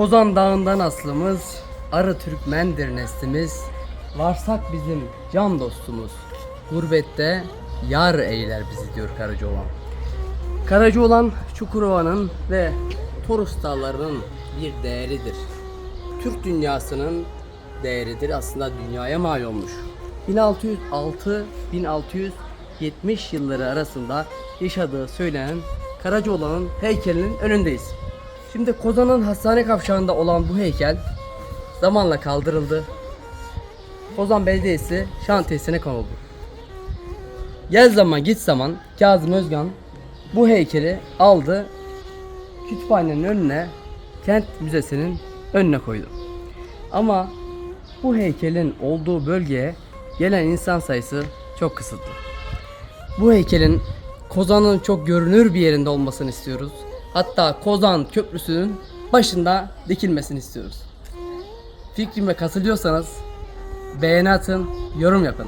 Kozan Dağı'ndan aslımız, Arı Türkmendir neslimiz. Varsak bizim can dostumuz, gurbette yar eyler bizi diyor Karacaoğlan. Karacaoğlan Çukurova'nın ve Torus dağlarının bir değeridir. Türk dünyasının değeridir aslında dünyaya mal olmuş. 1606-1670 yılları arasında yaşadığı söylenen Karacaoğlan'ın heykelinin önündeyiz. Şimdi Kozan'ın hastane kavşağında olan bu heykel zamanla kaldırıldı. Kozan Belediyesi şantiyesine konuldu. Gel zaman git zaman Kazım Özgan bu heykeli aldı kütüphanenin önüne kent müzesinin önüne koydu. Ama bu heykelin olduğu bölgeye gelen insan sayısı çok kısıtlı. Bu heykelin Kozan'ın çok görünür bir yerinde olmasını istiyoruz. Hatta Kozan Köprüsü'nün başında dikilmesini istiyoruz. Fikrime katılıyorsanız beğeni atın, yorum yapın.